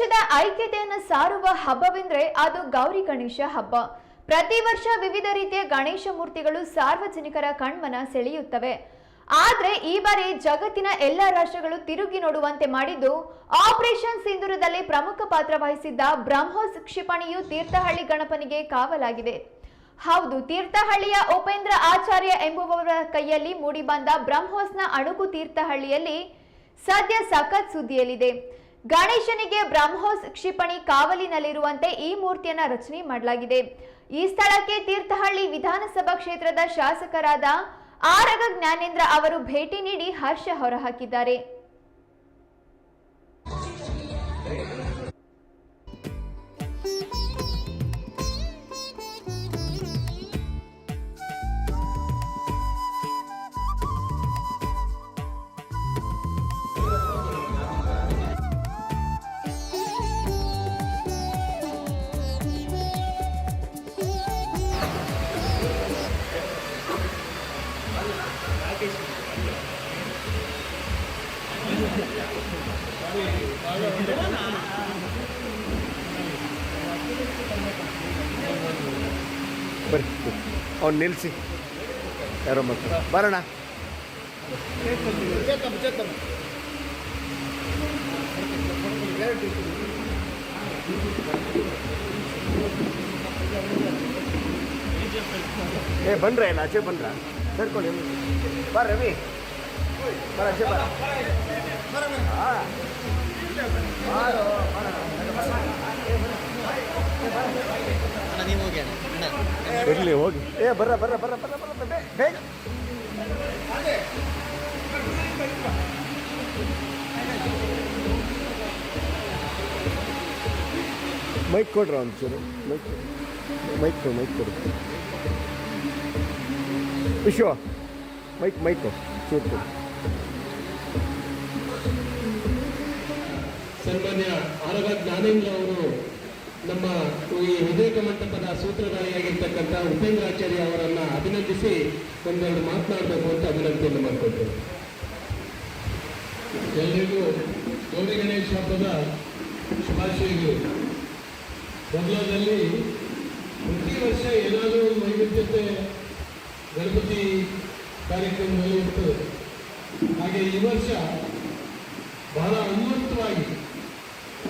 ದೇಶದ ಐಕ್ಯತೆಯನ್ನು ಸಾರುವ ಹಬ್ಬವೆಂದರೆ ಅದು ಗೌರಿ ಗಣೇಶ ಹಬ್ಬ. ಪ್ರತಿ ವರ್ಷ ವಿವಿಧ ರೀತಿಯ ಗಣೇಶ ಮೂರ್ತಿಗಳು ಸಾರ್ವಜನಿಕರ ಕಣ್ಮನ ಸೆಳೆಯುತ್ತವೆ. ಆದರೆ ಈ ಬಾರಿ ಜಗತ್ತಿನ ಎಲ್ಲ ರಾಷ್ಟ್ರಗಳು ತಿರುಗಿ ನೋಡುವಂತೆ ಮಾಡಿದ್ದು, ಆಪರೇಷನ್ ಸಿಂಧೂರದಲ್ಲಿ ಪ್ರಮುಖ ಪಾತ್ರ ವಹಿಸಿದ್ದ ಬ್ರಹ್ಮೋಸ್ ಕ್ಷಿಪಣಿಯು ತೀರ್ಥಹಳ್ಳಿ ಗಣಪನಿಗೆ ಕಾವಲಾಗಿದೆ. ಹೌದು, ತೀರ್ಥಹಳ್ಳಿಯ ಉಪೇಂದ್ರ ಆಚಾರ್ಯ ಎಂಬುವವರ ಕೈಯಲ್ಲಿ ಮೂಡಿಬಂದ ಬ್ರಹ್ಮೋಸ್ನ ಅಣುಕು ತೀರ್ಥಹಳ್ಳಿಯಲ್ಲಿ ಸದ್ಯ ಸಖತ್ ಸುದ್ದಿಯಲ್ಲಿದೆ. ಗಣೇಶನಿಗೆ ಬ್ರಹ್ಮೋಸ್ ಕ್ಷಿಪಣಿ ಕಾವಲಿನಲ್ಲಿರುವಂತೆ ಈ ಮೂರ್ತಿಯನ್ನ ರಚನೆ ಮಾಡಲಾಗಿದೆ. ಈ ಸ್ಥಳಕ್ಕೆ ತೀರ್ಥಹಳ್ಳಿ ವಿಧಾನಸಭಾ ಕ್ಷೇತ್ರದ ಶಾಸಕರಾದ ಆರಗ ಜ್ಞಾನೇಂದ್ರ ಅವರು ಭೇಟಿ ನೀಡಿ ಹರ್ಷ ಹೊರಹಾಕಿದ್ದಾರೆ. ಬರ್ರಿ ಅವ್ನು ನಿಲ್ಲಿಸಿ ಯಾರೋ ಮಕ್ಕಳು ಬರೋಣ ಏ ಬನ್ರ ಇಲ್ಲ ಆಚೆ ಬನ್ರ ಸೇರ್ಕೊಳ್ಳಿ ಬಾ ರವಿ. ಬರ ಅಜ್ಜ ಬರ ಹಾ. ಬಾರೋ, ಇರ್ಲಿ ಹೋಗಿ. ಏ ಬರ್ರ ಬರ್ರ ಬರ್ರ ಬರ್ರ ಬರ್ರ ಬೇಗ. ಮೈಕ್ ಕೊಡ್ರ ಒಂಚೂರು. ಮೈಕ್ ಮೈಕ್ ಕೊಡು ಮೈಕ್ ಕೊಡು. ವಿಶ್ವ Майк, майк, ಚೂರು ಕೊಡು ಸನ್ಮಾನ್ಯ ಆರಗ ಜ್ಞಾನೇಂದ್ರ ಅವರು ನಮ್ಮ ಈ ವಿಧೇಯಕ ಮಂಟಪದ ಸೂತ್ರಧಾರಿಯಾಗಿರ್ತಕ್ಕಂಥ ಉಪೇಂದ್ರ ಆಚಾರ್ಯ ಅವರನ್ನ ಅಭಿನಂದಿಸಿ ಒಂದೆರಡು ಮಾತನಾಡಬೇಕು ಅಂತ ವಿನಂತಿಯನ್ನು ಮಾಡಿಕೊಳ್ತೇವೆ ಎಲ್ಲರಿಗೂ ಗೌರಿ ಗಣೇಶ ಹಬ್ಬದ ಶುಭಾಶಯಗಳು. ಮೊದಲದಲ್ಲಿ ಪ್ರತಿ ವರ್ಷ ಏನಾದರೂ ಒಂದು ವೈವಿಧ್ಯತೆ ಗಣಪತಿ ಕಾರ್ಯಕ್ರಮದಲ್ಲಿ ಇರ್ತದೆ. ಹಾಗೆ ಈ ವರ್ಷ ಬಹಳ ಉನ್ನತವಾಗಿ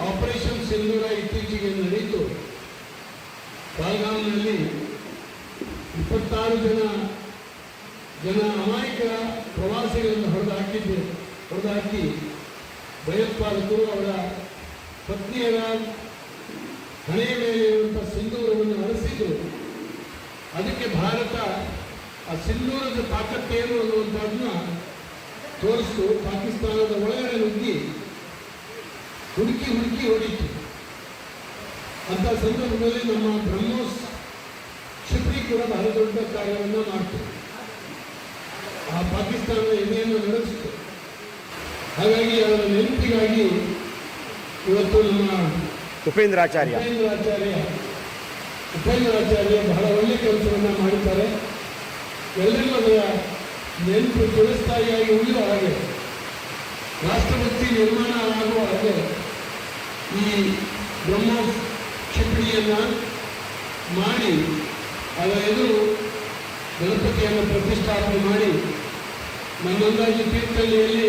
ಆಪರೇಷನ್ ಸಿಂಧೂರ ಇತ್ತೀಚೆಗೆ ನಡೆಯಿತು. ಬಾಲ್ಗಾಮ್ನಲ್ಲಿ ಇಪ್ಪತ್ತಾರು ಜನ ಜನ ಅಮಾಯಕ ಪ್ರವಾಸಿಗಳನ್ನು ಹೊಡೆದು ಹಾಕಿದ್ದು, ಹೊಡೆದು ಹಾಕಿ ಭಯೋತ್ಪಾದಕರು ಅವರ ಪತ್ನಿಯರ ಹಣೆಯ ಮೇಲೆ ಇರುವಂಥ ಸಿಂಧೂರವನ್ನು ಹರಿಸಿದ್ರು ಅದಕ್ಕೆ ಭಾರತ ಆ ಸಿಂಧೂರದ ತಾಕತ್ತೇನು ಅನ್ನುವಂಥದ್ದನ್ನ ತೋರಿಸ್ತು. ಪಾಕಿಸ್ತಾನದ ಒಳಗಡೆ ನುಗ್ಗಿ ಹುಡುಕಿ ಹುಡುಕಿ ಹೊಡಿತು ಅಂತ ಸಂದರ್ಭದಲ್ಲಿ ನಮ್ಮ ಬ್ರಹ್ಮೋಸ್ ಕ್ಷಿಪ್ರಿ ಕೂಡ ಬಹಳ ದೊಡ್ಡ ಕಾರ್ಯವನ್ನು ಮಾಡ್ತು. ಆ ಪಾಕಿಸ್ತಾನದ ಎದೆಯನ್ನು ನಡೆಸಿತು. ಹಾಗಾಗಿ ಅವರ ನೆನಪಿಗಾಗಿ ಇವತ್ತು ನಮ್ಮ ಉಪೇಂದ್ರಾಚಾರ್ಯ. ಉಪೇಂದ್ರಾಚಾರ್ಯ ಉಪೇಂದ್ರಾಚಾರ್ಯ ಬಹಳ ಒಳ್ಳೆ ಕೆಲಸವನ್ನು ಮಾಡಿದ್ದಾರೆ. ಎಲ್ಲರಿಗೂ ಅದರ ನೆನಪು ಚಿರಸ್ಥಾಯಿಯಾಗಿ ಉಳಿಯುವ ಹಾಗೆ ರಾಷ್ಟ್ರಪತಿ ನಿರ್ಮಾಣ ಆಗುವ ಹಾಗೆ ಈ ಬ್ರಹ್ಮ ಕ್ಷಿಪಣಿಯನ್ನು ಮಾಡಿ ಅದರ ಎದುರು ಗಣಪತಿಯನ್ನು ಪ್ರತಿಷ್ಠಾಪನೆ ಮಾಡಿ ನನ್ನೊಂದಾಗಿ ತೀರ್ಥಹಳ್ಳಿಯಲ್ಲಿ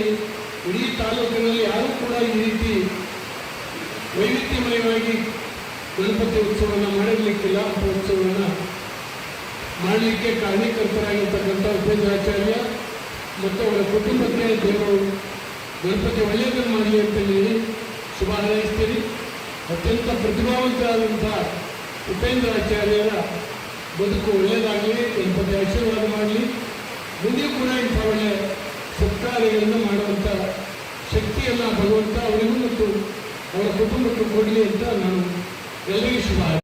ಇಡೀ ತಾಲೂಕಿನಲ್ಲಿ ಯಾರೂ ಕೂಡ ಈ ರೀತಿ ವೈವಿಧ್ಯಮಯವಾಗಿ ಗಣಪತಿ ಉತ್ಸವವನ್ನು ಮಾಡಿರಲಿಕ್ಕಿಲ್ಲ ಉತ್ಸವವನ್ನು. ಮಾಡಲಿಕ್ಕೆ ಕಾರಣೀಕರ್ತರಾಗಿರ್ತಕ್ಕಂಥ ಉಪೇಂದ್ರಾಚಾರ್ಯ ಮತ್ತು ಅವರ ಕುಟುಂಬಕ್ಕೆ ದೇವರು ಗಣಪತಿ ಒಳ್ಳೆಯದನ್ನು ಮಾಡಲಿ ಅಂತೇಳಿ ಶುಭ ಹಾರೈಸ್ತೀರಿ ಅತ್ಯಂತ ಪ್ರತಿಭಾವಂತರಾದಂಥ ಉಪೇಂದ್ರಾಚಾರ್ಯರ ಬದುಕು ಒಳ್ಳೆಯದಾಗಲಿ, ಗಣಪತಿ ಆಶೀರ್ವಾದ ಮಾಡಲಿ. ಮುಂದೆ ಕೂಡ ಇಂಥ ಒಳ್ಳೆಯ ಸತ್ಕಾರ್ಯಗಳನ್ನು ಮಾಡುವಂಥ ಶಕ್ತಿಯನ್ನು ಭಗವಂತ ಅವರಿಗೂ ಮತ್ತು ಅವರ ಕುಟುಂಬಕ್ಕೆ ಕೊಡಲಿ ಅಂತ ನಾನು ಎಲ್ಲರಿಗೂ ಶುಭ